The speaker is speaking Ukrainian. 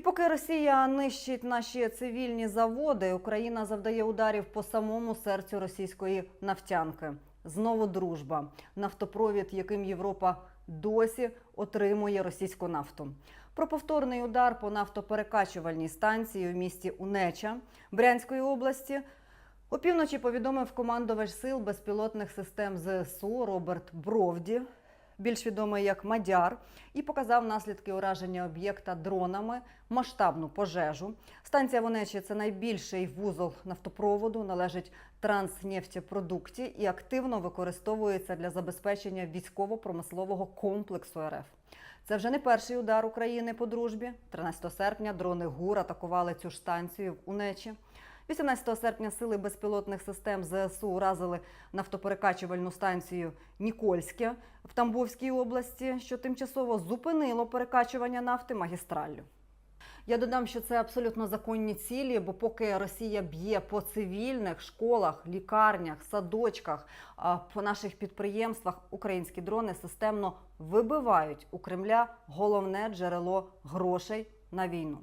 І поки Росія нищить наші цивільні заводи, Україна завдає ударів по самому серцю російської нафтянки. Знову дружба, нафтопровід, яким Європа досі отримує російську нафту. Про повторний удар по нафтоперекачувальній станції у місті Унеча Брянської області опівночі повідомив командувач сил безпілотних систем ЗСУ Роберт Бровді, більш відомий як Мадяр, і показав наслідки ураження об'єкта дронами, масштабну пожежу. Станція в Онечі – це найбільший вузол нафтопроводу, належить Транснефтепродукті і активно використовується для забезпечення військово-промислового комплексу РФ. Це вже не перший удар України по дружбі. 13 серпня дрони ГУР атакували цю ж станцію в Унечі. 18 серпня сили безпілотних систем ЗСУ уразили нафтоперекачувальну станцію Нікольське в Тамбовській області, що тимчасово зупинило перекачування нафти магістраллю. Я додам, що це абсолютно законні цілі, бо поки Росія б'є по цивільних школах, лікарнях, садочках, по наших підприємствах, українські дрони системно вибивають у Кремля головне джерело грошей на війну.